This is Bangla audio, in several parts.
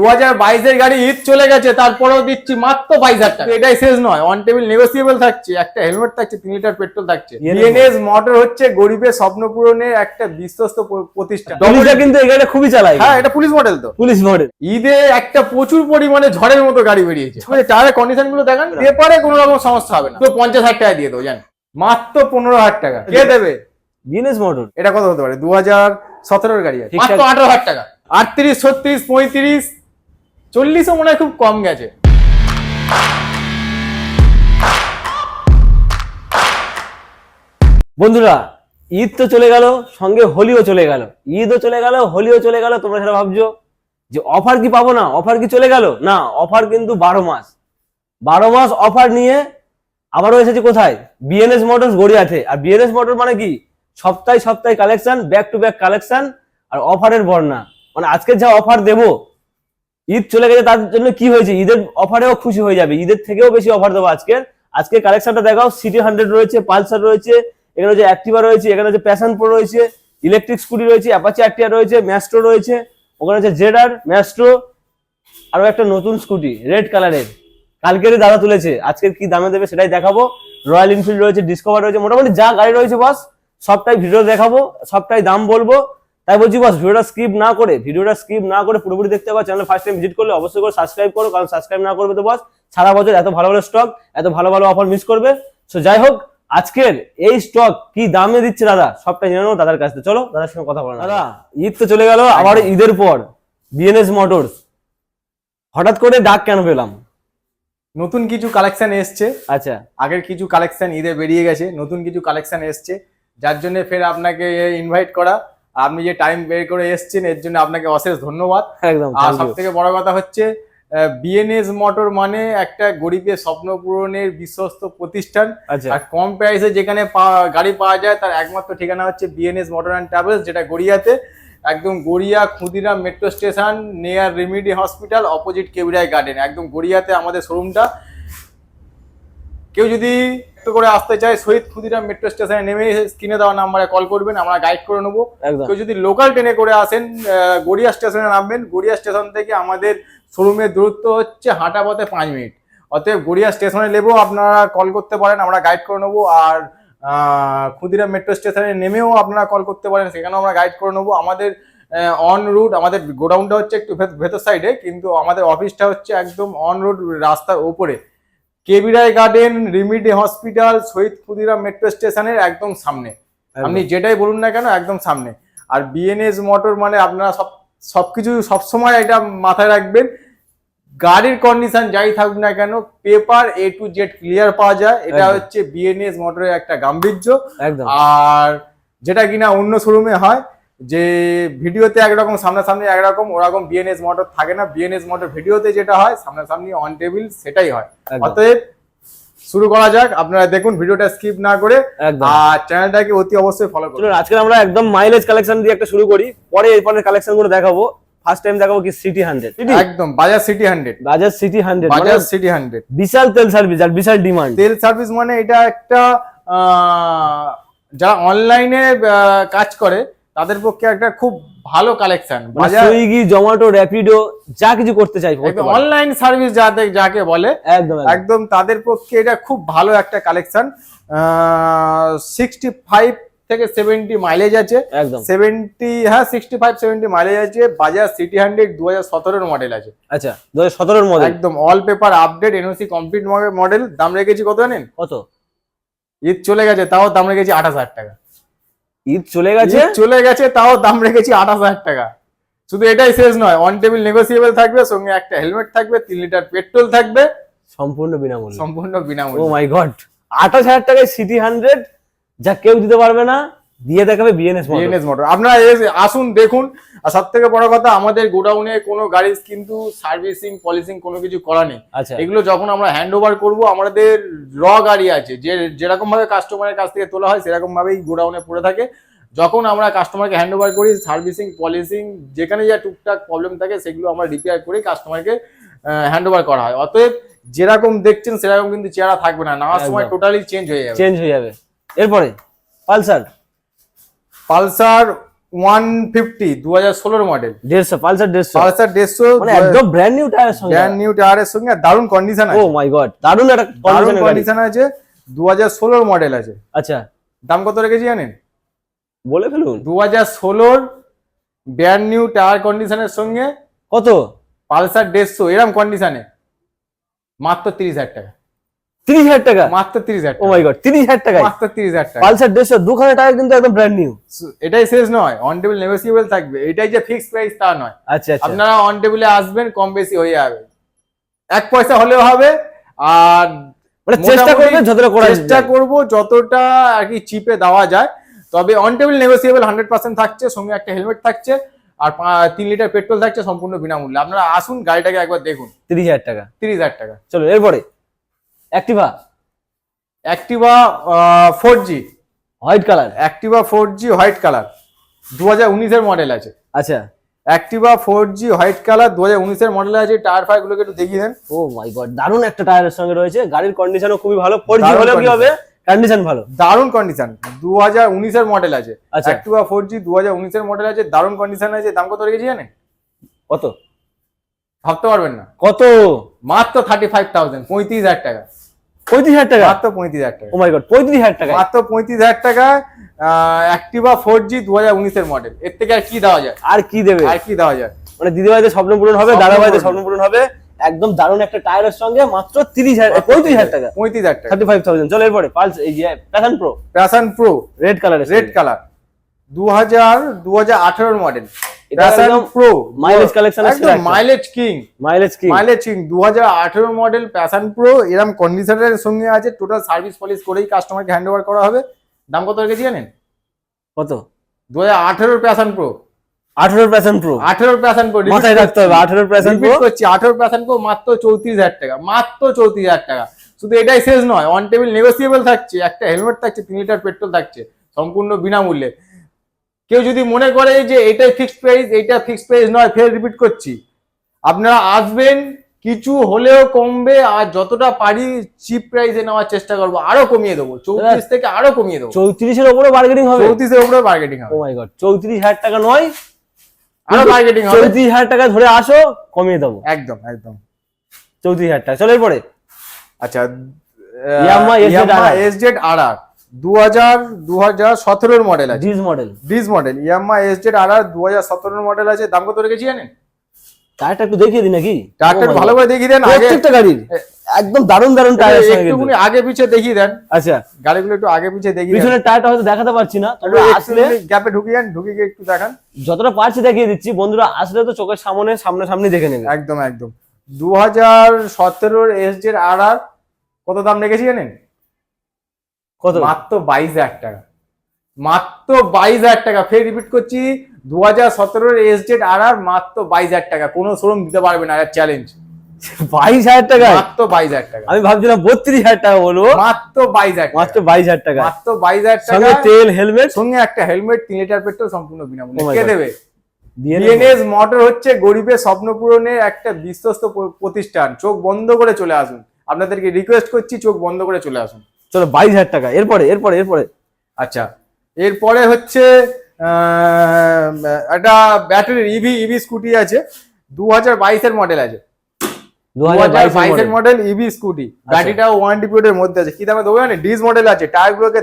দু হাজার বাইশের গাড়ি ঈদ চলে গেছে তারপরেও দিচ্ছি মাত্র বাইশ হাজার টাকা। এটাই শেষ নয় অন টেবিল নেগোসিয়েবল থাকছে একটা হেলমেট থাকছে তিন লিটার পেট্রোল থাকছে। ENS বিএনএস মোটর হচ্ছে গরিবের স্বপ্ন পূরণের একটা বিশ্বস্ত প্রতিষ্ঠান। পুলিশরা কিন্তু এই গাড়িটা খুবই চালায়। হ্যাঁ এটা পুলিশ মডেল তো। পুলিশ মডেল ঈদে একটা প্রচুর পরিমাণে ঝড়ের মতো গাড়ি বেরিয়েছে। টায়ারের কন্ডিশনগুলো দেখান। পেপারে কোনো রকম সমস্যা হবে না। তো পঞ্চাশ হাজার টাকা দিয়ে দেবো জান মাত্র পনেরো হাজার টাকা। কে দেবে? বিএনএস মোটর এটা কত হতে পারে? দু হাজার সতেরোর গাড়ি আছে। মাত্র আঠারো হাজার টাকা। আটত্রিশ ছত্রিশ পঁয়ত্রিশ চল্লিশও মনে হয় খুব কম গেছে। বন্ধুরা, ঈদ তো চলে গেল, সঙ্গে হোলিও চলে গেল। ঈদও চলে গেল, হোলিও চলে গেল, তোমরা সেটা ভাবছ? যে অফার কি পাবো না? অফার কি চলে গেল? না, অফার কিন্তু বারো মাস। বারো মাস অফার নিয়ে আবারও এসেছি কোথায়? বিএনএস মোটরস গড়িয়াতে। আর বিএনএস মোটর মানে কি? সপ্তাহে সপ্তাহে collection back to back collection আর অফারের বর্ণা মানে আজকে যা অফার দেবো ঈদ চলে গেছে, তার জন্য কি হয়েছে? ঈদের অফারেও খুশি হয়ে যাবে। ঈদের থেকেও বেশি অফার দেবো আজকের আজকে কালেকশনটা দেখাও সিটি হান্ড্রেড রয়েছে পালসার রয়েছে, এখানে হচ্ছে অ্যাক্টিভা রয়েছে, এখানে হচ্ছে প্যাশন প্রো রয়েছে ইলেকট্রিক স্কুটি রয়েছে অ্যাপাচি অ্যাক্টিভা রয়েছে ম্যাস্ট্রো রয়েছে, ওখানে হচ্ছে জেডার ম্যাস্ট্রো আরও একটা নতুন স্কুটি রেড কালারের কালকেরই দাদা তুলেছে আজকের কি দামে দেবে সেটাই দেখাবো। রয়্যাল এনফিল্ড রয়েছে ডিসকভার রয়েছে, মোটামুটি যা গাড়ি রয়েছে বাস সবটাই ভিডিও দেখাবো, সবটাই দাম বলব। তাই বলছি বস ভিডিওটা স্কিপ না করে ভিডিওটা স্কিপ না করে পুরোপুরি দেখতে পাবো চ্যানেল ফার্স্ট টাইম ভিজিট করলে অবশ্যই করে সাবস্ক্রাইব করো কারণ সাবস্ক্রাইব না করবে তো বস সারা বছর এত ভালো ভালো স্টক এত ভালো ভালো অফার মিস করবে। সো যাই হোক আজকের এই স্টক কি দামে দিচ্ছে দাদা? সবটাই জেনে নেব দাদার কাছ থেকে। চলো দাদার সঙ্গে কথা বলো দাদা ঈদ তো চলে গেল আবার ঈদের পর বিএনএস মোটরস হঠাৎ করে ডাক কেন পেলাম? নতুন কিছু কালেকশন এসছে। আচ্ছা। আগের কিছু কালেকশন ঈদে বেরিয়ে গেছে নতুন কিছু কালেকশন এসছে। যার জন্য ফের আপনাকে ইনভাইট করা। আপনি যে টাইম বের করে এসছেন এর জন্য আপনাকে অশেষ ধন্যবাদ। একদম আর সব থেকে বড় কথা হচ্ছে বিএনএস মোটর মানে একটা গরিবের স্বপ্ন পূরণের বিশ্বস্ত প্রতিষ্ঠান। আচ্ছা। আর কম প্রাইসে যেখানে গাড়ি পাওয়া যায় তার একমাত্র ঠিকানা হচ্ছে বিএনএস মোটর অ্যান্ড ট্রাভেলস যেটা গড়িয়াতে। একদম Garia Khudiram metro station near remedy hospital opposite কেবিরাই garden একদম গড়িয়াতে আমাদের শোরুমটা কেউ যদি করে আসতে চায় শহীদ ক্ষুদিরাম মেট্রো স্টেশনে নেমে স্ক্রিনে দেওয়া নাম্বারে কল করবেন আমরা গাইড করে নেব। কেউ যদি লোকাল ট্রেনে করে আসেন গড়িয়া স্টেশনে নামবেন গড়িয়া স্টেশন থেকে আমাদের শোরুমের দূরত্ব হচ্ছে হাঁটা পথে পাঁচ মিনিট। অতএব গড়িয়া স্টেশনে নেবেও আপনারা কল করতে পারেন আমরা গাইড করে নেব আর ক্ষুদিরাম মেট্রো স্টেশনে নেমেও আপনারা কল করতে পারেন সেখানেও আমরা গাইড করে নেব। আমাদের অন রুট আমাদের গোডাউনটা হচ্ছে একটু ভেত- ভেতর সাইডে কিন্তু আমাদের অফিসটা হচ্ছে একদম অন রুট রাস্তার ওপরে কেবিরাই garden remedy hospital Shahid Khudiram metro স্টেশনের একদম সামনে। আপনি যেটাই বলুন না কেন একদম সামনে। আর বিএনএস মোটর মানে আপনারা সব সবকিছু সবসময় এটা মাথায় রাখবেন। গাড়ির কন্ডিশন যাই থাকুক না কেন paper A to Z clear পাওয়া যায়। এটা হচ্ছে বিএনএস মোটরের একটা গাম্ভীর্য। আর যেটা কিনা অন্য শোরুমে হয় যে ভিডিওতে একরকম সামনাসামনি একরকম ওরকম বিএনএস মোটর থাকে না। বিএনএস মোটর ভিডিওতে যেটা হয় সামনাসামনি অন টেবিল সেটাই হয়। অতএব শুরু করা যাক। আপনারা দেখুন ভিডিওটা স্কিপ না করে আর চ্যানেলটাকে অতি অবশ্যই ফলো করুন। আজকে আমরা একদম মাইলেজ কালেকশন দিয়ে একটা শুরু করি। পরে এরপরের কালেকশনগুলো দেখাবো। ফার্স্ট টাইম দেখাবো কি সিটি হান্ড্রেড একদম Bajaj CT hundred Bajaj CT hundred Bajaj CT hundred বিশাল তেল সার্ভিস আর বিশাল ডিমান্ড তেল সার্ভিস মানে এটা একটা যারা অনলাইনে কাজ করে তাদের পক্ষে একটা খুব ভালো কালেকশন বাজাজ সুইগি জোম্যাটো র্যাপিডো যা কিছু করতে চাই অনলাইন সার্ভিস যাতে যাকে বলে একদম একদম। একদম তাদের পক্ষে এটা খুব ভালো একটা কালেকশন সিক্সটি ফাইভ থেকে সেভেন্টি মাইলেজ আছে। একদম। সেভেন্টি হ্যাঁ সিক্সটি ফাইভ সেভেন্টি মাইলেজ আছে। বাজাজ সিটি হান্ড্রেড দু হাজার সতেরোর মডেল আছে। আচ্ছা দু হাজার সতেরোর মডেল একদম all paper update NOC complete model দাম রেখেছি কত জানেন? কত? ঈদ চলে গেছে তাও দাম রেখেছি আঠাশ হাজার টাকা। ঈদ চলে গেছে। চলে গেছে তাও দাম রেখেছি আঠাশ হাজার টাকা। শুধু এটাই শেষ নয় অন টেবিল নেগোসিয়েবল থাকবে সঙ্গে একটা হেলমেট থাকবে তিন লিটার পেট্রোল থাকবে। সম্পূর্ণ বিনামূল্য। সম্পূর্ণ ও বিনামূল্যে মাই গড আঠাশ হাজার টাকায় সিটি হান্ড্রেড যা কেউ দিতে পারবে না দিয়ে দেখাবে বিএনএস বিএনএস মোটর আপনারা আসুন দেখুন। আর সব থেকে বড় কথা আমাদের গোডাউনে কোনো গাড়ির কিন্তু সার্ভিসিং পলিসিং কোনো কিছু করা নেই। আচ্ছা। এগুলো যখন আমরা হ্যান্ড ওভার করব আমাদের র গাড়ি আছে যে যেরকম ভাবে কাস্টমারের কাছ থেকে তোলা হয় সেরকম ভাবেই গোডাউনে পড়ে থাকে। যখন আমরা কাস্টমারকে হ্যান্ড ওভার করি সার্ভিসিং পলিসিং যেখানে যা টুকটাক প্রবলেম থাকে সেগুলো আমরা রিপেয়ার করে কাস্টমারকে হ্যান্ড ওভার করা হয়। অতএব যেরকম দেখছেন সেরকম কিন্তু চেহারা থাকবে না। নেওয়ার সময় টোটালি চেঞ্জ হয়ে যাবে। চেঞ্জ হয়ে যাবে। এরপরে পালসার। পালসার ওয়ান ফিফটি দু হাজার ষোলোর মডেল দেড়শো পালসার দেড়শো। পালসার দেড়শো মানে একদম ব্র্যান্ড নিউ টায়ারের সঙ্গে। ব্র্যান্ড নিউ টায়ারের সঙ্গে দারুণ কন্ডিশন ও মাই গড দারুণ একটা দারুণ কন্ডিশন আছে দু হাজার ষোলোর মডেল আছে। আচ্ছা। দাম কত রেখেছি জানেন? বলে ফেলুন। দু হাজার ষোলোর ব্র্যান্ড নিউ টায়ার কন্ডিশনের সঙ্গে কত? পালসার দেড়শো এরম কন্ডিশনে মাত্র তিরিশ হাজার টাকা। তিরিশ হাজার টাকা। মাত্র তিরিশ হাজার ও মাই গড তিরিশ হাজার টাকা মাত্র তিরিশ হাজার টাকা। পালসার দেড়শো দুখানা টায়ার কিন্তু একদম ব্র্যান্ড নিউ এটাই শেষ নয় অন টেবিল নেগোসিয়েবল থাকবে। এটাই যে ফিক্স প্রাইস তা নয়। আচ্ছা আচ্ছা। আপনারা অন টেবিলে আসবেন কম বেশি হয়ে যাবে। এক পয়সা হলেও হবে আর মানে চেষ্টা মোটামুটি যতটা করা চেষ্টা করব যতটা আর কি চিপে দেওয়া যায়। তবে on table negotiable hundred percent থাকছে সঙ্গে একটা হেলমেট থাকছে আর তিন লিটার পেট্রোল থাকছে সম্পূর্ণ বিনামূল্যে। আপনারা আসুন গাড়িটাকে একবার দেখুন। তিরিশ হাজার টাকা। তিরিশ হাজার টাকা। চলো এরপরে। Activa Activa four G white colour Activa four G white colour দু হাজার উনিশের মডেল আছে। আচ্ছা। Activa four G white colour দু হাজার উনিশের মডেল আছে। টায়ার ফায়ার গুলোকে একটু দেখিয়ে দেন। ও মাই গড দারুণ একটা টায়ারের সঙ্গে রয়েছে। গাড়ির কন্ডিশনও খুবই ভালো। ফোর জি হলেও কি হবে? কন্ডিশন ভালো। দারুণ কন্ডিশন দু হাজার উনিশের মডেল আছে। অ্যাক্টিভা ফোর জি দু হাজার উনিশের মডেল আছে। দারুণ কন্ডিশন আছে। দাম কত রেখেছি জানেন? কত? ভাবতে পারবেন না। কত? মাত্র থার্টি ফাইভ থাউজেন্ড পঁয়ত্রিশ হাজার টাকা। পঁয়ত্রিশ হাজার টাকা? মাত্র পঁয়ত্রিশ হাজার টাকা। ও গড পঁয়ত্রিশ হাজার টাকা। মাত্র পঁয়ত্রিশ হাজার টাকা অ্যাক্টিভা ফোর জি দু হাজার উনিশের মডেল এর থেকে আর কি দেওয়া যায়? আর কি দেবে? আর কি দেওয়া যায়? মানে দিদিভাইদের স্বপ্ন পূরণ হবে স্বপ্ন দাদা ভাইদের পূরণ। স্বপ্ন পূরণ হবে। একদম দারুণ একটা টায়ারের সঙ্গে মাত্র তিরিশ হাজার পঁয়ত্রিশ হাজার টাকা। পঁয়ত্রিশ হাজার টাকা। থার্টি ফাইভ থাউজেন্ড চলো এরপরে পালস এই যে Passion Pro Passion Pro red কালারের রেড কালার দু হাজার দু হাজার আঠেরোর মডেল প্রো একদম মাইলেজ কিং মাইলেজ কি মাইলেজ কিং দু হাজার আঠেরো মডেল প্যাশন প্রো এরম কন্ডিশনের সঙ্গে আছে। টোটাল সার্ভিস করেই কাস্টমারকে হ্যান্ড ওভার করা হবে। দাম কত রেখেছি জানেন? কত? দু হাজার আঠেরোর প্যাশন প্রো আঠারো প্যাশন প্রো প্যাশন প্রো মাথায় রাখতে হবে আঠারো প্যাশন প্রো করছি আঠেরো প্যাশন প্রো মাত্র চৌত্রিশ হাজার টাকা মাত্র চৌত্রিশ হাজার টাকা। শুধু এটাই শেষ নয় অন টেবিল নেগোসিয়েবল থাকছে একটা হেলমেট থাকছে তিন লিটার পেট্রোল থাকছে সম্পূর্ণ বিনামূল্যে। কেউ যদি মনে করে যে এটাই ফিক্সড প্রাইস এটা ফিক্সড প্রাইস নয় ফের রিপিট করছি। আপনারা আসবেন কিছু হলেও কমবে আর যতটা পারি চিপ প্রাইসে নেওয়ার চেষ্টা করব আরও কমিয়ে দেবো। চৌত্রিশ থেকে আরও কমিয়ে দেবো। চৌত্রিশের ওপরে বার্গেনিং হবে? চৌত্রিশের উপরে মার্কেটিং ও হবে মাই গড চৌত্রিশ হাজার টাকা নয় আরও মার্কেটিং হবে। চৌত্রিশ হাজার টাকা ধরে আসো কমিয়ে দেবো। একদম একদম। চৌত্রিশ হাজার টাকা চলো এরপরে। আচ্ছা Yamaha SZ S Z R R দু হাজার দু হাজার সতেরোর মডেল আছে। Disc model disc model Yamaha S Z R R দু হাজার সতেরোর মডেল আছে। দাম কত রেখেছি জানেন? টায়ারটা একটু দেখিয়ে দিই নাকি? টায়ারটা ভালো করে দেখিয়ে দেন আগে। প্রত্যেকটা গাড়ির। একদম দারুণ দারুণ টায়ার একটুখানি আগে পিছে দেখিয়ে দেন। আচ্ছা। গাড়িগুলো একটু আগে পিছে দেখিয়ে দেন। পিছনের টায়ারটা হয়তো দেখাতে পারছি না তোমরা আসলে গ্যাপে ঢুকিয়ে যান ঢুকিয়ে গিয়ে একটু দেখান। যতটা পারছি দেখিয়ে দিচ্ছি। বন্ধুরা আসলে তো চোখের সামনে সামনে সামনে দেখে নেবে। একদম একদম। দু হাজার সতেরোর এস জেড আর আর কত দাম রেখেছি জানেন? কত? মাত্র বাইশ হাজার টাকা। মাত্র বাইশ হাজার টাকা। ফের রিপিট করছি দু হাজার সতেরোর এস জেড আর আর মাত্র বাইশ হাজার টাকা। কোনো শোরুম দিতে পারবে না আর চ্যালেঞ্জ বাইশ হাজার টাকা মাত্র বাইশ হাজার টাকা। আমি ভাবছিলাম বত্রিশ হাজার টাকা বলব। মাত্র বাইশ হাজার মাত্র বাইশ হাজার টাকা। মাত্র বাইশ হাজার সঙ্গে টাকা তেল হেলমেট সঙ্গে একটা হেলমেট তিন লিটার পেট্রোল সম্পূর্ণ বিনামূল্যে। Oh কে দেবে? বিএনএস মোটর হচ্ছে গরিবের স্বপ্ন পূরণের একটা বিশ্বস্ত প্রতিষ্ঠান। চোখ বন্ধ করে চলে আসুন। আপনাদেরকে রিকোয়েস্ট করছি চোখ বন্ধ করে চলে আসুন। চলো বাইশ হাজার টাকা। এরপরে এরপরে এরপরে। আচ্ছা এরপরে হচ্ছে একটা ব্যাটারির ইভি ইভি স্কুটি আছে। দু হাজার বাইশের মডেল আছে। দু হাজার বাইশের মডেল ইভি স্কুটি পিরিয়ডের মধ্যে আছে। কি দামে দেবো ডিস মডেল আছে।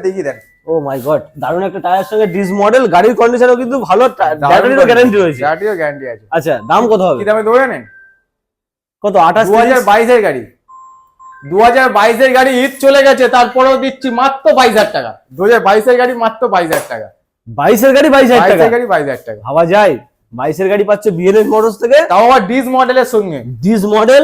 দেখিয়ে দেন। ও মাই গড দারুণ একটা টায়ার সঙ্গে ডিস মডেল গাড়ির কন্ডিশনও কিন্তু ভালো ব্যাটারিরও গ্যারান্টি রয়েছে। ব্যাটারিও গ্যারান্টি আছে। আচ্ছা দাম কত হবে? কি দামে দেবো জানেন? কত আঠাশ দু হাজার বাইশের গাড়ি। দু হাজার বাইশের গাড়ি ঈদ চলে গেছে তারপরেও দিচ্ছি মাত্র বাইশ হাজার টাকা। দু হাজার বাইশের গাড়ি মাত্র বাইশ হাজার টাকা। বাইশের গাড়ি বাইশ হাজার টাকা? গাড়ি বাইশ হাজার টাকা। ভাবা যায় বাইশের গাড়ি পাচ্ছে বিএনএস মোটরস থেকে। তাও আবার ডিস মডেলের সঙ্গে। ডিস মডেল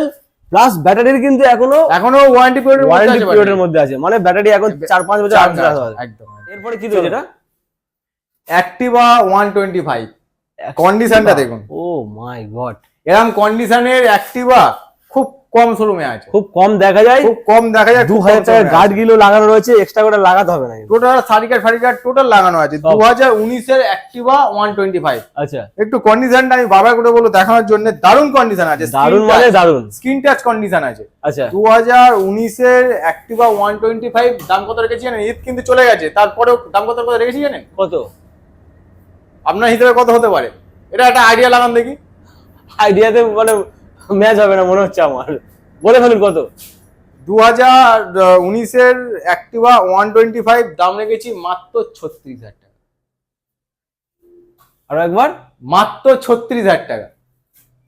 প্লাস ব্যাটারির কিন্তু এখনও এখনও ওয়ারেন্টি পিরিয়ডের ওয়ারেন্টি পিরিয়ডের মধ্যে আছে। মানে ব্যাটারি এখন চার পাঁচ বছর চার আরামসে আছে, একদম এরপরে কি রয়েছে এটা? অ্যাক্টিভা ওয়ান টোয়েন্টি ফাইভ কন্ডিশনটা দেখুন। ও মাই গড এরকম কন্ডিশনের অ্যাক্টিভা কম শোরুমে আছে। খুব কম দেখা যায়। খুব কম দেখা যায় দু হাজার টাকার গার্ডগুলো লাগানো রয়েছে এক্সট্রা করে লাগাতে হবে না। টোটাল সারিকার ফারিকার টোটাল লাগানো আছে। দু হাজার উনিশের অ্যাক্টিভা ওয়ান টোয়েন্টি ফাইভ আচ্ছা। একটু কন্ডিশনটা আমি বাবা করে বলব দেখানোর জন্য দারুণ কন্ডিশন আছে। দারুণ মানে দারুণ। স্ক্রিন টাচ কন্ডিশন আছে। আচ্ছা। দু হাজার উনিশের অ্যাক্টিভা ওয়ান টোয়েন্টি ফাইভ দাম কত রেখেছি জানেন? ঈদ কিন্তু চলে গেছে। তারপরেও দাম কত করে রেখেছি জানেন? কত? আপনার হিসেবে কত হতে পারে? এটা একটা আইডিয়া লাগান দেখি। আইডিয়াতে মানে ম্যাচ হবে না মনে হচ্ছে আমার। বলে ফেলুন কত? দু হাজার উনিশের অ্যাক্টিভা ওয়ান টোয়েন্টি ফাইভ দাম রেখেছি মাত্র ছত্রিশ হাজার টাকা। আর একবার? মাত্র ছত্রিশ হাজার টাকা।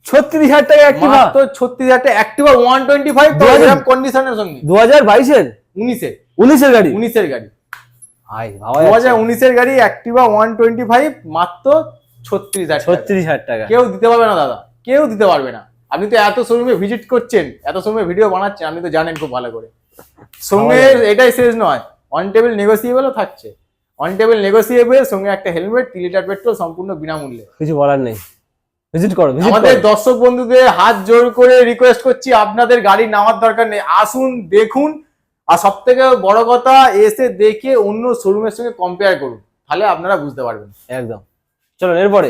ছত্রিশ হাজার টাকা অ্যাক্টিভা মাত্র ছত্রিশ হাজার টাকা। অ্যাক্টিভা ওয়ান টোয়েন্টি ফাইভ দু হাজার- কন্ডিশনের সঙ্গে। দু হাজার বাইশের? উনিশে উনিশের গাড়ি? উনিশের গাড়ি। ভাবা দু হাজার উনিশের গাড়ি অ্যাক্টিভা ওয়ান টোয়েন্টি ফাইভ মাত্র ছত্রিশ হাজার ছত্রিশ হাজার টাকা। কেউ দিতে পারবে না দাদা। কেউ দিতে পারবে না। আপনি তো এত শোরুমে ভিজিট করছেন এত শোরুমে ভিডিও বানাচ্ছেন আপনি তো জানেন খুব ভালো করে। সঙ্গে এটাই শেষ নয় অন টেবিল নেগোসিয়েবলও থাকছে। অন টেবিল নেগোসিয়েবল সঙ্গে একটা হেলমেট তিন লিটার পেট্রোল সম্পূর্ণ বিনামূল্যে। কিছু বলার নেই। ভিজিট করো আমাদের দর্শক বন্ধুদের হাত জোর করে রিকোয়েস্ট করছি আপনাদের গাড়ি নেওয়ার দরকার নেই। আসুন দেখুন। আর সব থেকে বড় কথা এসে দেখে অন্য শোরুমের সঙ্গে কম্পেয়ার করুন। তাহলে আপনারা বুঝতে পারবেন। একদম। চলো এরপরে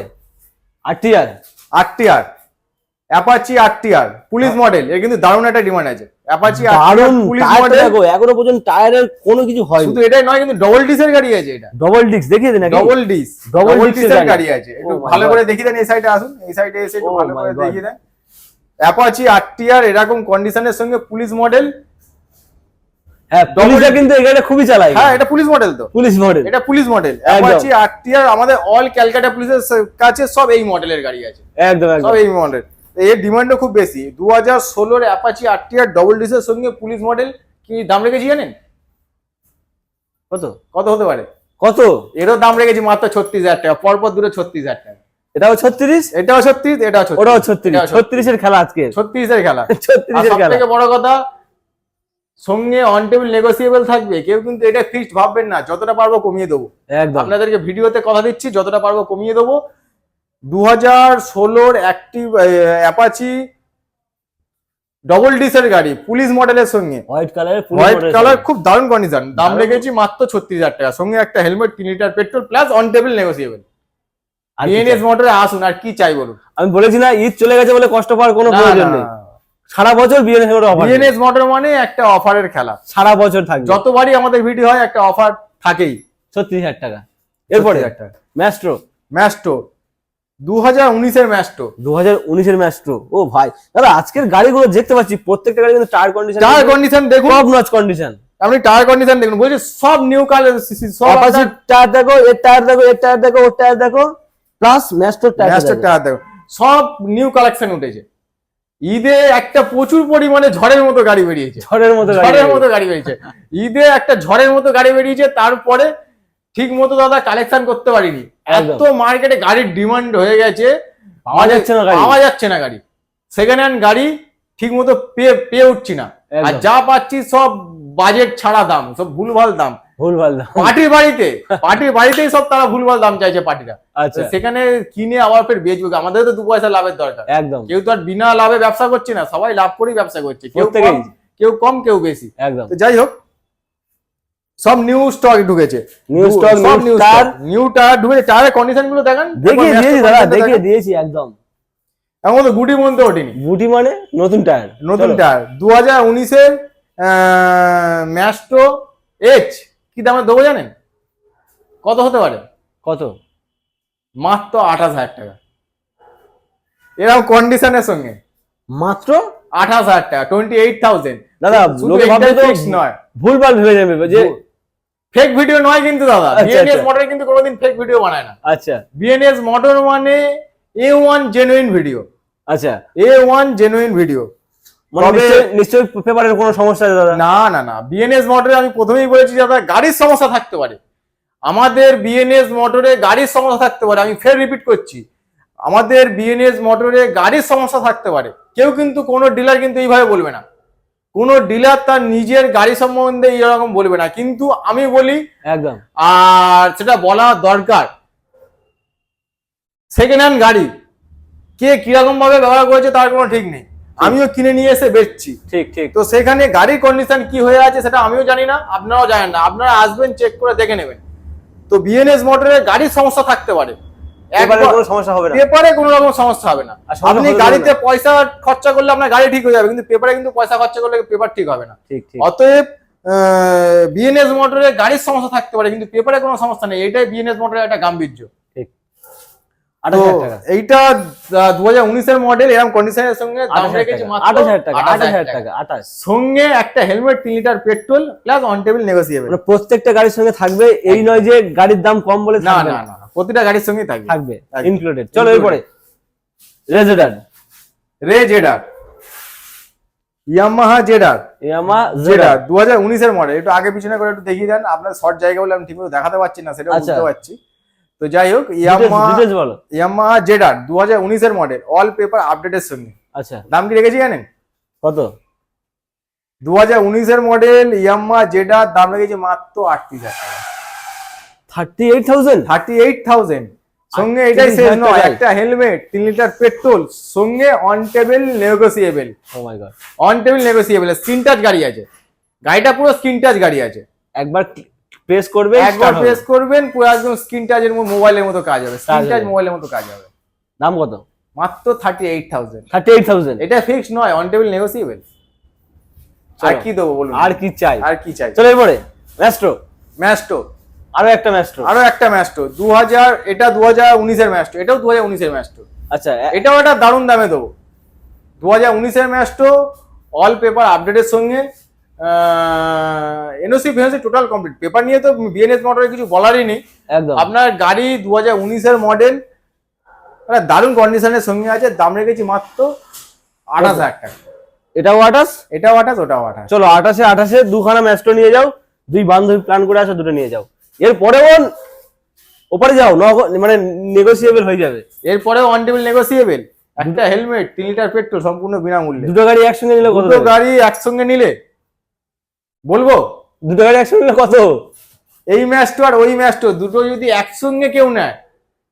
RTR RTR Apache RTR police model এর কিন্তু দারুণ একটা ডিমান্ড আছে। অ্যাপাচি দারুণ পুলিশ মডেল দেখো এখনও পর্যন্ত টায়ারের কোনো কিছু হয়নি। শুধু এটাই নয় কিন্তু ডবল ডিসের গাড়ি আছে এটা। ডবল ডিস্ক দেখিয়ে দিন নাকি? ডবল ডিস ডবল ডিসের গাড়ি। আছে। একটু Oh ভালো করে দেখিয়ে দেন এই সাইডে আসুন। এই সাইডে এসে একটু Oh ভালো করে দেখিয়ে দেন। অ্যাপাচি আরটিআর এরকম কন্ডিশনের সঙ্গে পুলিশ মডেল হ্যাঁ পুলিশরা কিন্তু এই খুবই চালায়। হ্যাঁ এটা পুলিশ মডেল তো। পুলিশ মডেল এটা পুলিশ মডেল অ্যাপাচি আরটিআর আমাদের অল ক্যালকাটা পুলিশের কাছে সব এই মডেলের গাড়ি আছে। একদম একদম। সব এই মডেল এর ডিমান্ডও খুব বেশি। দু হাজার ষোলোর অ্যাপাচি আরটিআর ডবল ডিসের সঙ্গে পুলিশ মডেল কি দাম রেখেছি জানেন? কত? কত হতে পারে? কত? এরও দাম রেখেছি মাত্র ছত্রিশ হাজার টাকা পরপর দূরে ছত্রিশ হাজার টাকা। এটাও ছত্রিশ? এটাও ছত্রিশ এটাও ওটাও ছত্রিশ। ছত্রিশের খেলা আজকে। ছত্রিশের খেলা। ছত্রিশের খেলা। থেকে বড় কথা সঙ্গে অন টেবিল নেগোসিয়েবল থাকবে। কেউ কিন্তু এটা ফিক্সড ভাববেন না যতটা পারব কমিয়ে দেবো। আপনাদেরকে ভিডিওতে কথা দিচ্ছি যতটা পারব কমিয়ে দেবো। দু হাজার ষোলোর অ্যাক্টিভ অ্যাপাচি ডবল ডিসের গাড়ি পুলিশ মডেলের সঙ্গে। হোয়াইট কালারের হোয়াইট কালার খুব দারুণ কন্ডিশন দাম রেখেছি মাত্র ছত্রিশ হাজার টাকা। সঙ্গে একটা হেলমেট তিন litre petrol plus on table negotiable BNS মোটরে আসুন আর কি চাই বলুন? আমি বলেছি না ঈদ চলে গেছে বলে কষ্ট পাওয়ার কোনো প্রয়োজন নেই। সারা বছর BNS motor offer BNS motor মানে একটা অফারের খেলা। সারা বছর থাকবে। যতবারই আমাদের ভিডিও হয় একটা অফার থাকেই। ছত্রিশ হাজার টাকা। এরপরে ম্যাস্ট্রো ম্যাস্টো দু হাজার উনিশের ম্যাস্টো দু হাজার উনিশের ম্যাস্ট্রো ও ভাই দাদা আজকের গাড়িগুলো দেখতে পাচ্ছি প্রত্যেকটা গাড়ি কিন্তু টায়ার কন্ডিশন টায়ার কন্ডিশন দেখুন। টপ নচ কন্ডিশন আপনি টায়ার কন্ডিশন দেখুন বলছি সব নিউ কালার সব টায়ার দেখো এর টায়ার দেখো এর টায়ার দেখো ওর টায়ার দেখো plus Maestro tyre master tyre দেখুন সব নিউ কালেকশন উঠেছে। ঈদে একটা প্রচুর পরিমাণে ঝড়ের মতো গাড়ি বেরিয়েছে। ঝড়ের মতো ঝড়ের মতো গাড়ি বেরিয়েছে। ঈদে একটা ঝড়ের মতো গাড়ি বেরিয়েছে তারপরে ঠিক মতো দাদা কালেকশন করতে পারিনি। এত মার্কেটে গাড়ির ডিমান্ড হয়ে গেছে। পাওয়া যাচ্ছে না গাড়ি। পাওয়া যাচ্ছে না গাড়ি। সেকেন্ড হ্যান্ড গাড়ি ঠিক মতো পেয়ে পেয়ে উঠছি না। আর যা পাচ্ছি সব বাজেট ছাড়া দাম সব ভুলভাল দাম। ভুল ভালো দাম। পার্টির বাড়িতে পার্টির বাড়িতেই সব তারা ভুলভাল দাম চাইছে পার্টিরা। আচ্ছা। সেখানে কিনে আবার ফের বেচবে। আমাদের তো দু পয়সা লাভের দরকার। একদম। কেউ তো আর বিনা লাভে ব্যবসা করছে না সবাই লাভ করেই ব্যবসা করছে। কেউ কেউ কম কেউ বেশি। একদম। তো যাই হোক সব নিউ স্টক ঢুকেছে। সব new new. Stock new tyre ঢুকেছে। টায়ারের কন্ডিশনগুলো দেখেন। দেখিয়ে দিয়েছি দাদা দেখিয়ে দিয়েছি একদম। এমন তো গুটি ওঠেনি। বুটি মানে নতুন টায়ার নতুন টায়ার দু হাজার উনিশের ম্যাস্ট্রো এইচ কি দামে দেবো জানেন? কত হতে পারে? কত? মাত্র আঠাশ হাজার টাকা। এরকম কন্ডিশনের সঙ্গে। মাত্র? আঠাশ হাজার টাকা টোয়েন্টি এইট থাউজেন্ড দাদা নয়। ভুল ভালো ভেবে যাবে যে ফেক ভিডিও নয় কিন্তু দাদা। আচ্ছা, বিএনএস আচ্ছা। মোটর কিন্তু কোনোদিন ফেক ভিডিও বানায় না। আচ্ছা। বিএনএস মোটর মানে এ ওয়ান জেনুইন ভিডিও আচ্ছা। এ ওয়ান জেনুইন ভিডিও নিশ্চয়ই পেপারের কোনো সমস্যা দাদা? না না না। বিএনএস মোটরে আমি প্রথমেই বলেছি দাদা গাড়ির সমস্যা থাকতে পারে। আমাদের বিএনএস মোটরে গাড়ির সমস্যা থাকতে পারে। আমি ফের রিপিট করছি। আমাদের বিএনএস মোটরে গাড়ির সমস্যা থাকতে পারে। কেউ কিন্তু কোনো ডিলার কিন্তু এইভাবে বলবে না। কোনো ডিলার তার নিজের গাড়ি সম্বন্ধে এরকম বলবে না। কিন্তু আমি বলি একদম। আর সেটা বলা দরকার। সেকেন্ড হ্যান্ড গাড়ি কে কীরকম ভাবে ব্যবহার করেছে তার কোনো ঠিক নেই। আমিও কিনে নিয়ে এসে বেচছি। ঠিক ঠিক। তো সেখানে গাড়ির কন্ডিশন কি হয়ে আছে সেটা আমিও জানি না আপনারাও জানেন না। আপনারা আসবেন চেক করে দেখে নেবেন। তো বিএনএস মোটরের গাড়ির সমস্যা থাকতে পারে। পেপারের কোনো সমস্যা হবে না। পেপারে কোনো রকম সমস্যা হবে না। আপনি গাড়িতে পয়সা খরচা করলে আপনার গাড়ি ঠিক হয়ে যাবে কিন্তু পেপারে কিন্তু পয়সা খরচা করলে পেপার ঠিক হবে না। ঠিক ঠিক। অতএব বিএনএস মোটরে গাড়ির সমস্যা থাকতে পারে কিন্তু পেপারে কোনো সমস্যা নেই এটাই বিএনএস মোটরের একটা গাম্ভীর্য। ঠিক। আঠাশ তো হাজার টাকা। এইটা দু হাজার উনিশের মডেল এরকম কন্ডিশনের সঙ্গে আঠাশ হাজার টাকা। আঠাশ হাজার আঠাশ সঙ্গে একটা হেলমেট তিন litre petrol plus on table negotiable প্রত্যেকটা গাড়ির সঙ্গে থাকবে এই নয় যে গাড়ির দাম কম বলে না না, প্রতিটা গাড়ির সঙ্গেই থাকবে। থাকবে ইনক্লুডেড চলো এরপরে রেজেডার রে জেডার ইয়ামাহা জেডার ইয়ামা জেডার জেডার দু হাজার উনিশের মডেল একটু আগে পিছনে করে একটু দেখিয়ে দেন। আপনার শর্ট জায়গা বলে আমি ঠিকমতো দেখাতে পারছি না সেটা আচ্ছা। বুঝতে পারছি। তো যাই হোক ইয়ামাহা ইয়ামাহা জেডার দু হাজার উনিশের মডেল অল পেপার আপডেটের সঙ্গে। আচ্ছা। দাম কি রেখেছি জানেন? কত? দু হাজার উনিশের মডেল ইয়ামাহা জেডার দাম রেখেছি মাত্র আটত্রিশ হাজার টাকা thirty eight thousand thirty eight thousand সঙ্গে এটাই শেষ নয় একটা হেলমেট তিন লিটার পেট্রোল সঙ্গে on table negotiable oh my God on table negotiable screen touch গাড়ি আছে। গাড়িটা পুরো স্ক্রিন টাচ গাড়ি আছে। একবার প্রেস করবে একবার প্রেস করবেন পুরো একদম স্ক্রিন টাচের মতো মোবাইলের মতো কাজ হবে। স্ক্রিন টাচ মোবাইলের মতো কাজ হবে। দাম কত? মাত্র thirty eight thousand thirty eight thousand এটা ফিক্স নয় অন টেবিল নেগোসিয়েবল আর কি দেবো বলুন? আর কি চাই? আর কি চাই? চলো এরপরে ম্যাস্ট্রো ম্যাস্টো আরও একটা ম্যাস্ট্রো আরও একটা ম্যাস্টো দু হাজার এটা দু হাজার উনিশের ম্যাস্টো এটাও দু হাজার উনিশের ম্যাস্টো আচ্ছা এটাও একটা দারুণ দামে দেবো। দু হাজার উনিশের ম্যাচটো অল পেপার আপডেটের সঙ্গে NOC finance total complete paper নিয়ে তো বিএনএস মোটরের কিছু বলারই নেই। একদম। আপনার গাড়ি দু হাজার উনিশের মডেল একটা দারুণ কন্ডিশনের সঙ্গে আছে। দাম রেখেছি মাত্র আঠাশ হাজার টাকা। এটাও আঠাশ? এটাও আঠাশ ওটাও আঠাশ। চলো আঠাশে আঠাশে দুখানা ম্যাস্ট্রো নিয়ে যাও। দুই বান্ধবী প্ল্যান করে আসো দুটো নিয়ে যাও। এরপরে বোন ওপরে যাও মানে নেগোসিয়েবল হয়ে যাবে। এরপরে অন টেবিল নেগোসিয়েবল একটা হেলমেট তিন লিটার পেট্রোল সম্পূর্ণ বিনামূল্যে। দুটো গাড়ি একসঙ্গে নিলে কত দুটো গাড়ি একসঙ্গে নিলে। বলব? দুটো গাড়ি একসঙ্গে নিলে কত? এই ম্যাচটা আর ওই ম্যাচটা দুটো যদি একসঙ্গে কেউ নেয়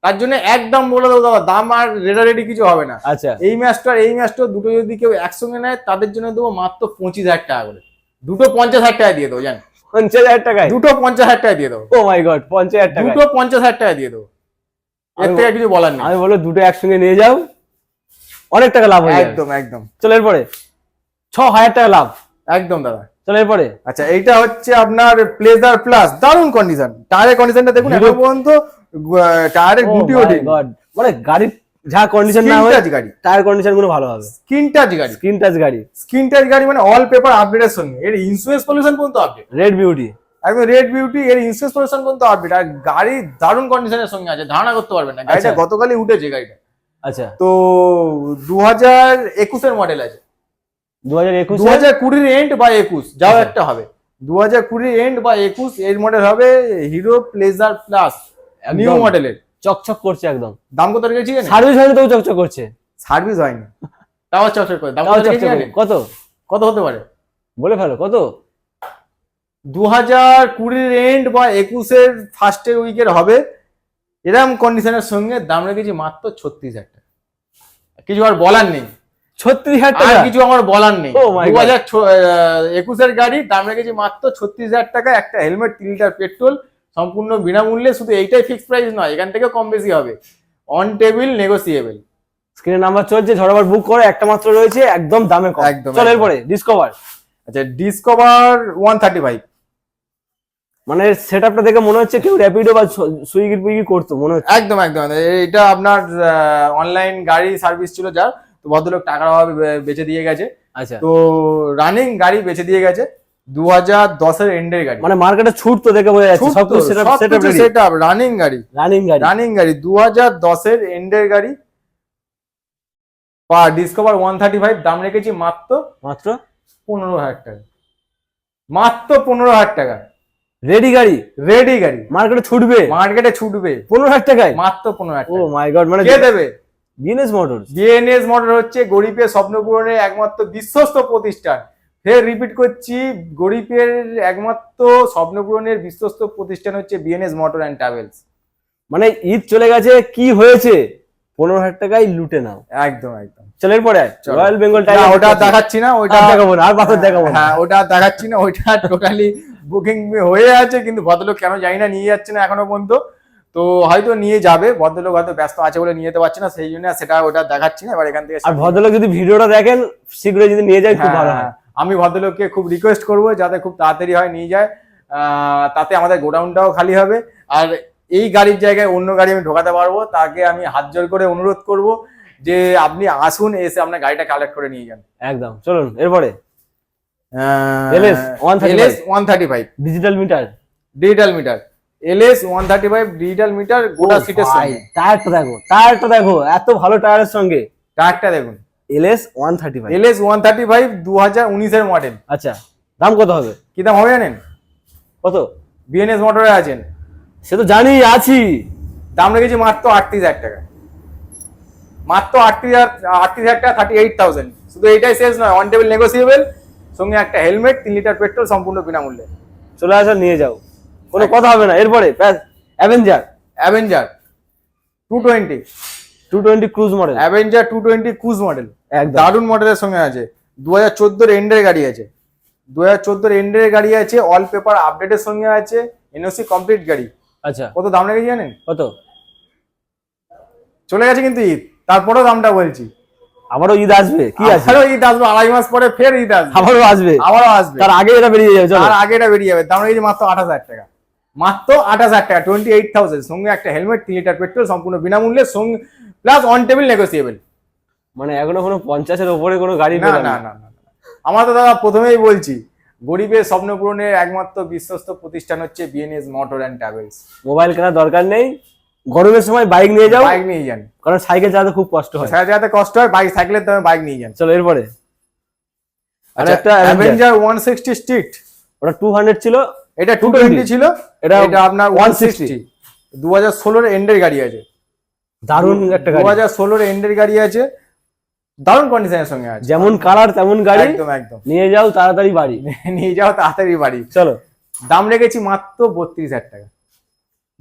তার জন্য একদম বলে দেবো দাদা দাম আর রেডারেডি কিছু হবে না। আচ্ছা। এই ম্যাচটা আর এই ম্যাচটা দুটো যদি কেউ একসঙ্গে নেয় তাদের জন্য দেবো মাত্র পঁচিশ হাজার টাকা করে। দুটো পঞ্চাশ হাজার টাকা দিয়ে দেবো জান। পঞ্চাশ হাজার টাকায়? দুটো পঞ্চাশ হাজার টাকা দিয়ে দেবো ও মাই গড পঞ্চাশ হাজার টাকা দুটো পঞ্চাশ হাজার টাকা দিয়ে দেবো এর থেকে কিছু বলার নেই। আমি বলো দুটো একসঙ্গে নিয়ে যাও। অনেক টাকা লাভ হয়ে একদম একদম। চলো এরপরে। ছ হাজার টাকা লাভ। একদম দাদা। চলো এরপরে। আচ্ছা এইটা হচ্ছে আপনার প্লেজার প্লাস দারুণ কন্ডিশন টায়ারের কন্ডিশনটা দেখুন এখন পর্যন্ত টায়ারের Oh গুটি ওঠে মানে গাড়ির যা কন্ডিশন না হয় গাড়ি। টায়ার কন্ডিশনগুলো ভালো হবে। স্ক্রিন টাচ গাড়ি। স্ক্রিন টাচ গাড়ি। স্ক্রিন টাচ গাড়ি মানে অল পেপার আপডেটের সঙ্গে। এর ইন্স্যুরেন্স পলিউশন পর্যন্ত আপডেট রেড বিউটি একদম রেড বিউটি এর ইন্স্যুরেন্স পলিউশন পর্যন্ত আপডেট আর গাড়ি দারুণ কন্ডিশনের সঙ্গে আছে ধারণা করতে পারবেন না। গাড়িটা আচ্ছা। গতকালই উঠেছে গাড়িটা। আচ্ছা। তো দু হাজার একুশের মডেল আছে। দু হাজার একুশ? দু হাজার কুড়ির এন্ড বা একুশ যাও আচ্ছা। একটা হবে। দু হাজার কুড়ির এন্ড বা একুশ এর মডেল হবে হিরো প্লেজার প্লাস নিউ মডেলের চকচক করছে একদম। দাম কত রেখেছি সার্ভিস হয়নি তবু চকচক করছে। সার্ভিস হয়নি। তাও চকচক করে দাম কত কত? কত হতে পারে? বলে ফেলো কত? দু হাজার কুড়ির এন্ড বা একুশের ফার্স্টের উইকের হবে। এরকম কন্ডিশনের সঙ্গে দাম রেখেছি মাত্র ছত্রিশ হাজার টাকা। কিছু আর বলার নেই। ছত্রিশ হাজার আর টাকা? কিছু আমার বলার নেই। Oh দু হাজার একুশের গাড়ি দাম রেখেছি মাত্র ছত্রিশ হাজার টাকা। একটা হেলমেট তিন লিটার পেট্রোল সম্পূর্ণ বিনামূল্যে শুধু এইটাই ফিক্সড প্রাইস নয় এখান থেকে কম বেশি হবে। অন টেবিল নেগোসিয়েবল স্ক্রিনে নাম্বার চলছে ঝড়াবার বুক করে একটা মাত্র রয়েছে একদম দামে কম। একদম, চলো। এরপরে ডিসকভার আচ্ছা ডিসকভার ওয়ান থার্টি ফাইভ মানে সেট আপটা দেখে মনে হচ্ছে কেউ র্যাপিডো বা সুইগি পুইগি করতো মনে হচ্ছে। একদম একদম এটা আপনার অনলাইন গাড়ি সার্ভিস ছিল যার তো ভদ্রলোক টাকার অভাবে বেচে দিয়ে গেছে। আচ্ছা। তো রানিং গাড়ি বেচে দিয়ে গেছে। দু হাজার দশের এন্ডের গাড়ি। মানে মার্কেটে ছুট তো দেখে বোঝা যাচ্ছে সব কিছু set up set up set up running গাড়ি। রানিং গাড়ি। রানিং গাড়ি দু হাজার দশের এন্ডের গাড়ি। পা ডিসকভার ওয়ান থার্টি ফাইভ দাম রেখেছি মাত্র মাত্র? পনেরো হাজার টাকা। মাত্র পনেরো হাজার টাকা। রেডি গাড়ি? রেডি গাড়ি। মার্কেটে ছুটবে? মার্কেটে ছুটবে। পনেরো হাজার টাকায়? মাত্র পনেরো হাজার ও মাই গড মানে কে দেবে? বিএনএস মোটরস বিএনএস মোটর হচ্ছে গরিবের স্বপ্ন পূরণের একমাত্র বিশ্বস্ত প্রতিষ্ঠান। ফের রিপিট করছি গরিবের একমাত্র স্বপ্ন পূরণের বিশ্বস্ত প্রতিষ্ঠান হচ্ছে বিএনএস মোটর অ্যান্ড ট্রাভেলস মানে ঈদ চলে গেছে কি হয়েছে? পনেরো হাজার টাকায় লুটে নাও। একদম একদম। চলো এরপরে চলো। রয়্যাল বেঙ্গল টাইগার ওটা দেখাচ্ছি না ওইটা দেখাবো না আর পাথর দেখাবো না। হ্যাঁ ওটা দেখাচ্ছি না ওইটা টোটালি বুকিং হয়ে আছে কিন্তু ভদ্রলোক কেন জানি না নিয়ে যাচ্ছে না এখনও পর্যন্ত। তো হয়তো নিয়ে যাবে ভদ্রলোক হয়তো ব্যস্ত আছে বলে নিয়ে যেতে পারছে না সেই জন্য সেটা ওটা দেখাচ্ছি না এবার এখান থেকে আর ভদ্রলোক যদি ভিডিওটা দেখেন শীঘ্রই যদি নিয়ে যায় খুব হ্যাঁ, ভালো হ্যাঁ। আমি ভদ্রলোককে খুব রিকোয়েস্ট করব যাতে খুব তাড়াতাড়ি হয় নিয়ে যায়। তাতে আমাদের গোডাউনটাও খালি হবে। আর এই গাড়ির জায়গায় অন্য গাড়ি আমি ঢোকাতে পারব তাকে আমি হাত জোর করে অনুরোধ করব যে আপনি আসুন এসে আপনার গাড়িটা কালেক্ট করে নিয়ে যান। একদম। চলুন এরপরে? LS 135 LS one thirty five digital meter digital meter LS one thirty five digital meter গোটা সিটের সঙ্গে। টায়ারটা দেখো টায়ারটা দেখো এত ভালো টায়ারের সঙ্গে। টায়ারটা দেখুন। LS one thirty five LS one thirty five দু হাজার উনিশের মডেল আচ্ছা দাম কত হবে? কি দাম হবে জানেন? কত? বিএনএস মোটরে আছেন। সে তো জানি আছি। দাম রেখেছি মাত্র আটত্রিশ হাজার টাকা। মাত্র আটত্রিশ হাজার আটত্রিশ হাজার টাকা থার্টি এইট থাউজেন্ড শুধু এইটাই শেষ নয় অন টেবিল নেগোসিয়েবল সঙ্গে একটা হেলমেট তিন লিটার পেট্রোল সম্পূর্ণ বিনামূল্যে। চলে আসা নিয়ে যাও। কোনো কথা হবে না। এরপরে Avenger Avenger two twenty two twenty cruise model Avenger two twenty cruise model একদম। দারুণ মডেলের সঙ্গে আছে। দু হাজার চোদ্দোর এন্ডের গাড়ি আছে। দু হাজার চোদ্দোর এন্ডের গাড়ি আছে অল পেপার আপডেটের সঙ্গে আছে এনওসি কমপ্লিট গাড়ি। আচ্ছা। কত দাম রেখেছি জানেন? কত? চলে গেছে কিন্তু ঈদ। তারপরেও দামটা বলছি। আবারও ঈদ আসবে। কি আছে? আবারও ঈদ আসবে আড়াই মাস পরে ফের ঈদ আসবে। আবারও আসবে। আবারও আসবে। তার আগে এটা বেরিয়ে যাবে তার আগে এটা বেরিয়ে যাবে। দাম রেখেছি মাত্র আঠাশ হাজার টাকা। মাত্র আঠাশ হাজার টাকা টোয়েন্টি এইট থাউজেন্ড সঙ্গে একটা হেলমেট তিন লিটার পেট্রোল সম্পূর্ণ বিনামূল্যে সঙ্গে প্লাস অন টেবিল নেগোসিয়েবল মানে এখনও কোনো পঞ্চাশের ওপরে কোনো গাড়ি না না। আমরা তো দাদা প্রথমেই বলছি গরিবের স্বপ্ন পূরণের একমাত্র বিশ্বস্ত প্রতিষ্ঠান হচ্ছে BNS motor and travels mobile কেনার দরকার নেই। গরমের সময় বাইক নিয়ে যাও। বাইক নিয়ে যান। কারণ সাইকেল চালাতে খুব কষ্ট হয়। সারা জায়গাতে কষ্ট হয় বাইক সাইকেলের দামে বাইক নিয়ে যান। চলো এরপরে। আর আচ্ছা একটা অ্যাভেঞ্জার ওয়ান সিক্সটি স্ট্রিট ওটা টু হান্ড্রেড ছিল এটা টু টোয়েন্টি ছিল এটা এটা আপনার ওয়ান সিক্সটি দু হাজার ষোলোর এন্ডের গাড়ি আছে। দারুণ একটা দু হাজার ষোলোর এন্ডের গাড়ি আছে। দারুণ কন্ডিশনের সঙ্গে আছে। যেমন কালার তেমন গাড়ি। একদম একদম। নিয়ে যাও তাড়াতাড়ি বাড়ি। নিয়ে যাও তাড়াতাড়ি বাড়ি। চলো। দাম রেখেছি মাত্র বত্রিশ হাজার টাকা।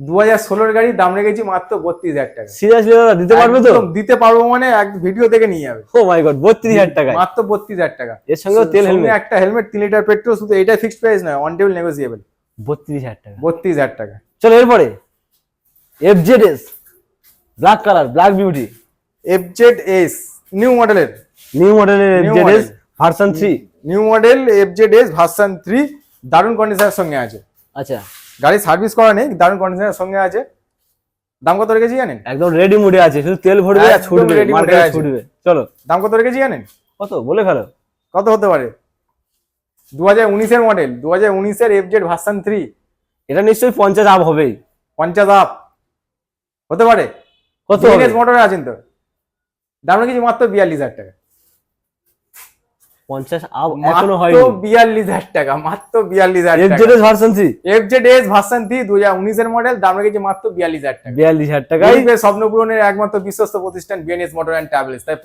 দু হাজার ষোলোর গাড়ি দাম রেখেছি মাত্র বত্রিশ হাজার টাকা। সিরিয়াসলি দাদা দিতে পারবে তো? দিতে পারব মানে এক ভিডিও থেকে নিয়ে যাবে। ও মাই গড বত্রিশ হাজার টাকা মাত্র বত্রিশ হাজার টাকা। এর সঙ্গে তেল হেলমেট একটা হেলমেট তিন লিটার পেট্রোল শুধু এটাই ফিক্সড প্রাইস নয় অন টেবিল নেগোসিয়েবল বত্রিশ হাজার টাকা। বত্রিশ হাজার টাকা। চলো এরপরে F Z S black colour black beauty F Z S new মডেলের নিউ মডেলের F Z S version three new model F Z S version three দারুণ কন্ডিশনের সঙ্গে আছে। আচ্ছা। গাড়ি সার্ভিস করা নেই দারুণ কন্ডিশনের সঙ্গে আছে। দাম কত রেখেছি জানেন? একদম রেডি মুডে আছে শুধু তেল ভরবে আর ছুটবে মার্কেটে ছুটবে। চলো। দাম কত রেখেছি জানেন? কত? বলে ফেলো। কত হতে পারে? দু হাজার উনিশের মডেল দু হাজার উনিশের এফ জেড ভার্সন থ্রি এটা নিশ্চয়ই পঞ্চাশ আপ হবেই। পঞ্চাশ আপ হতে পারে? কত? মোটরে আছেন তো। দাম রেখেছি মাত্র বিয়াল্লিশ হাজার টাকা। পঞ্চাশ আপ এখনও হয়নি। টাকা মাত্র টাকা। Version three F Z S version three দু হাজার উনিশের মডেল দাম রেখেছি মাত্র বিয়াল্লিশ হাজার টাকা। বিয়াল্লিশ হাজার টাকায় গরিবের স্বপ্ন পূরণের একমাত্র বিশ্বস্ত প্রতিষ্ঠান বিএনএস মোটর ট্রাভেলস তাই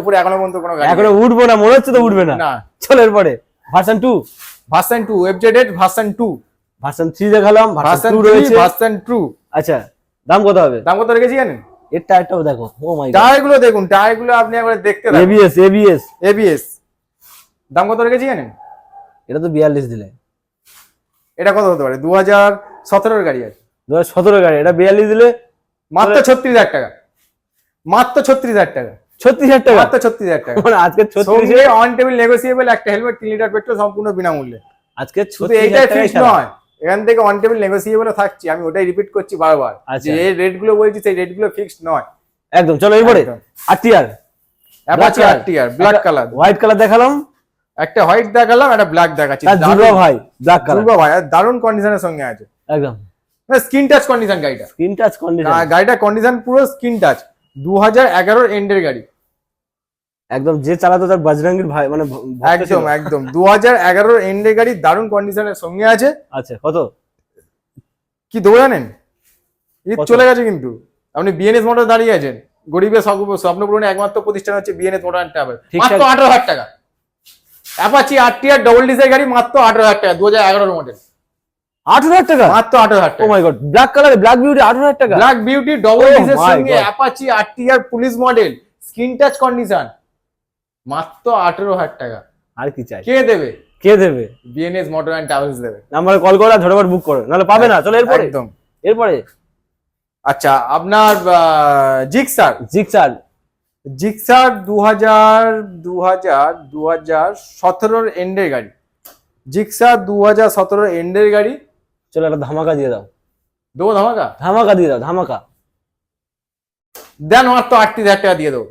উপরে এখনও পর্যন্ত কোনো গাড়ি এখনও উঠবো না মনে হচ্ছে তো উঠবে না। না। চলো এরপরে। Version two version version version three দেখালাম ভার্সন রয়েছে। ভার্সন টু আচ্ছা দাম কত হবে? দাম কত রেখেছি জানেন? এর টায়ারটাও দেখো। ও মাই গড টায়ারগুলো দেখুন আপনি একবার দেখতে এবিএস এবিএস এবিএস দাম কত রেখেছি জানেন? এটা তো বিয়াল্লিশ দিলে। এটা কত হতে পারে? দু হাজার সতেরোর গাড়ি আছে। দু হাজার সতেরো গাড়ি এটা বিয়াল্লিশ দিলে মাত্র ছত্রিশ হাজার টাকা। মাত্র ছত্রিশ হাজার টাকা। ছত্রিশ হাজার টাকা? মাত্র ছত্রিশ হাজার টাকা। মানে আজকে ছত্রিশ সঙ্গে অন টেবিল নেগোসিয়েবল একটা হেলমেট তিন লিটার পেট্রোল সম্পূর্ণ বিনামূল্যে। আজকে শুধু এইটাই ফিক্স নয় এখান থেকে অন টেবিল নেগোসিয়েবল থাকছি আমি ওটাই রিপিট করছি বারবার। আচ্ছা। যে এই রেটগুলো বলছি সেই রেটগুলো ফিক্সড নয়। একদম চলো এরপরে একদম। RTR Apache color। RTR black colour white colour দেখালাম। একটা হোয়াইট দেখালাম একটা ব্ল্যাক দেখাচ্ছি। তার যুগা ভাই ব্ল্যাক কালার দুর্গা ভাই দারুণ কন্ডিশনের সঙ্গে আছে। একদম। স্কিন টাচ কন্ডিশন গাড়িটা। স্ক্রিন টাচ কন্ডিশন গাড়িটা কন্ডিশন পুরো স্কিন টাচ দু হাজার এগারোর এন্ডের গাড়ি। একদম যে চালাতো তার বজরঙ্গীর ভাই মানে একদম। একদম। দু হাজার এগারোর এন্ডের গাড়ি দারুণ কন্ডিশনের সঙ্গে আছে। আচ্ছা কত? কি দেবো জানেন? ঈদ চলে গেছে কিন্তু। আপনি বিএনএস মোটর দাঁড়িয়ে আছেন। গরিবের স্বপ্ন- স্বপ্ন পূরণের একমাত্র প্রতিষ্ঠান হচ্ছে বিএনএস মোটর অ্যান্ড ট্রাভেল। মাত্র আঠারো হাজার টাকা। অ্যাপাচি আরটিআর ডবল ডিজেল গাড়ি মাত্র আঠারো হাজার টাকা দু হাজার এগারোর মডেল আঠারো হাজার টাকা? মাত্র আঠারো হাজার ও my God black colour black beauty আঠারো হাজার টাকা? ব্ল্যাক বিউটি ডবল my সঙ্গে. Apache RTR police model screen touch condition মাত্র আঠারো হাজার টাকা। আর কি চাই? কে দেবে? কে দেবে? বিএনএস মোটর অ্যান্ড ট্রাভেলস দেবে। নাম্বারে কল করো আর ঝটপট বুক করো নাহলে পাবে না চলো এরপরে। একদম। এরপরে। আচ্ছা আপনার জিক্সার জিক্সার জিক্সার দু হাজার দু হাজার দু হাজার সতেরোর এন্ডের গাড়ি। জিক্সার দু হাজার সতেরোর এন্ডের গাড়ি। চলো একটা ধামাকা দিয়ে দাও। দেবো ধামাকা? ধামাকা দিয়ে দাও ধামাকা। দেন মাত্র আটত্রিশ হাজার টাকা দিয়ে দেবো।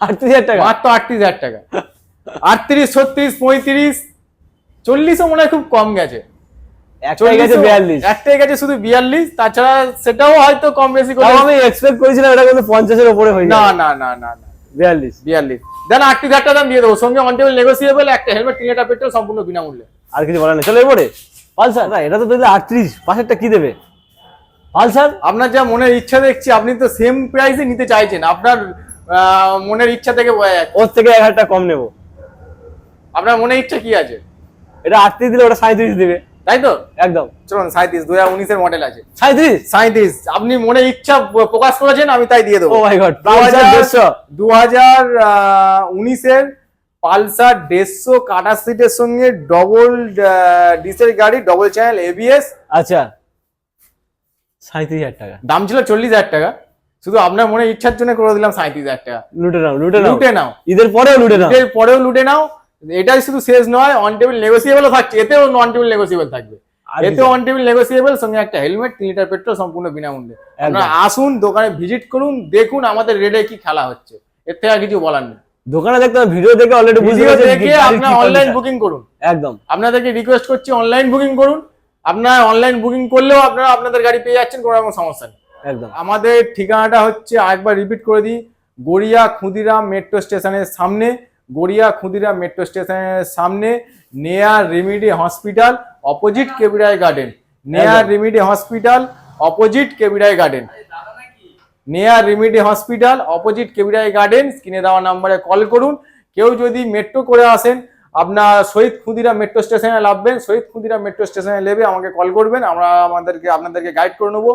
আটত্রিশ হাজার টাকা? মাত্র আটত্রিশ হাজার টাকা। আটত্রিশ ছত্রিশ পঁয়ত্রিশ চল্লিশও মনে হয় খুব কম গেছে। একটাই গেছে বিয়াল্লিশ। একটাই গেছে শুধু বিয়াল্লিশ তাছাড়া সেটাও হয়তো কম বেশি করে আমি এক্সপেক্ট করেছিলাম এটা কিন্তু পঞ্চাশের উপরে হয়ে না না না না না। বিয়াল্লিশ। বিয়াল্লিশ। দেন আটত্রিশ হাজার টাকা দাম দিয়ে দেবো। সঙ্গে অন টেবিল নেগোসিয়েবল একটা হেলমেট তিন লিটার পেট্রোল সম্পূর্ণ বিনামূল্যে। আর কিছু বলার নেই। চলো এরপরে পালসার। না এটা তো দিলে আটত্রিশ। পাশেরটা কি দেবে? পালসার? আপনার যা মনের ইচ্ছা দেখছি আপনি তো সেম প্রাইসে নিতে চাইছেন। আপনার মনের ইচ্ছা থেকে বোঝা যাচ্ছে। ওর থেকে এক হাজার টাকা কম নেব। আপনার মনের ইচ্ছা কি আছে? এটা আটত্রিশ দিলে ওটা সাঁত্রিশ দিবে। তাই তো? একদম। চলুন সাঁত্রিশ দু হাজার উনিশের মডেল আছে। সাঁত্রিশ সাঁত্রিশ আপনি মনে ইচ্ছা প্রকাশ করেছেন আমি তাই দিয়ে দেবো। মাই দু হাজার উনিশের পালসার দেড়শো কাটা সিটের সঙ্গে ডবল ডিসের গাড়ি ডবল চ্যানেল এবিএস আচ্ছা। সাঁত্রিশ হাজার টাকা। দাম ছিল চল্লিশ হাজার টাকা। শুধু আপনার মনে ইচ্ছার জন্য করে দিলাম সাঁত্রিশ হাজার টাকা। লুটে নাও লুটে নাও। লুটে নাও। ঈদের পরেও লুটে নাও। এর পরেও লুটে নাও। এটাই শুধু শেষ নয় অন টেবিল নেগোসিয়েবলও থাকছে। এতেও নন টেবিল নেগোসিয়েবল থাকবে। এতেও অন টেবিল নেগোসিয়েবল সঙ্গে একটা হেলমেট তিন লিটার পেট্রোল সম্পূর্ণ বিনামূল্যে। আপনারা আসুন দোকানে ভিজিট করুন দেখুন আমাদের রেডে কি খেলা হচ্ছে। এর থেকে কিছু বলার নেই। দোকানে দেখতে ভিডিও দেখে অলরেডি ভিডিও দেখে কি আপনার অনলাইন বুকিং করুন। একদম। আপনাদেরকে রিকোয়েস্ট করছি অনলাইন বুকিং করুন। আপনার অনলাইন বুকিং করলেও আপনারা আপনাদের গাড়ি পেয়ে যাচ্ছেন কোনো রকম সমস্যা নেই। একদম। আমাদের ঠিকানাটা হচ্ছে আরেকবার রিপিট করে দিই গড়িয়া ক্ষুদিরাম মেট্রো স্টেশনের সামনে। গড়িয়া ক্ষুদিরাম মেট্রো স্টেশনের সামনে near Remedy hospital opposite কেবিরাই garden near Remedy hospital opposite কেবিরাই garden near Remedy hospital opposite কেবিরাই garden স্ক্রিনে দেওয়া নাম্বারে কল করুন। কেউ যদি মেট্রো করে আসেন আপনার শহীদ ক্ষুদিরাম মেট্রো স্টেশনে নামবেন শহীদ ক্ষুদিরাম মেট্রো স্টেশনে নেবে আমাকে কল করবেন। আমরা আমাদেরকে আপনাদেরকে গাইড করে নেব।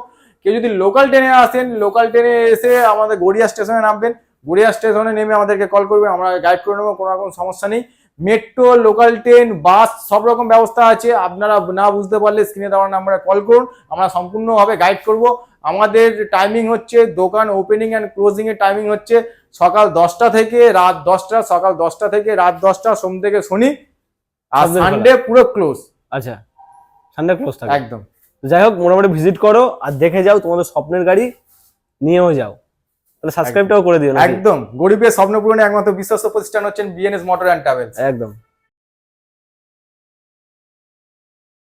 কেউ যদি লোকাল ট্রেনে আসেন লোকাল ট্রেনে এসে আমাদের গড়িয়া স্টেশনে নামবেন। গড়িয়া স্টেশনে নেমে আমাদেরকে কল করবে আমরা গাইড করে নেব কোনো রকম সমস্যা নেই। মেট্রো লোকাল ট্রেন বাস সব রকম ব্যবস্থা আছে। আপনারা না বুঝতে পারলে স্ক্রিনে দেওয়ার নাম্বারে কল করুন আমরা সম্পূর্ণভাবে গাইড করব। আমাদের টাইমিং হচ্ছে দোকান ওপেনিং অ্যান্ড ক্লোজিংয়ের টাইমিং হচ্ছে সকাল দশটা থেকে রাত দশটা সকাল দশটা থেকে রাত দশটা সোম থেকে শনি আর সানডে পুরো ক্লোজ আচ্ছা সানডে ক্লোজ থাকে। একদম। যাই হোক মোটামুটি ভিজিট করো আর দেখে যাও তোমাদের স্বপ্নের গাড়ি নিয়েও যাও। তাহলে সাবস্ক্রাইবটাও করে দিও একদম। গরিবের স্বপ্ন পূরণে একমাত্র বিশ্বস্ত প্রতিষ্ঠান হচ্ছেন বিএনএস মোটর অ্যান্ড ট্রাভেলস একদম।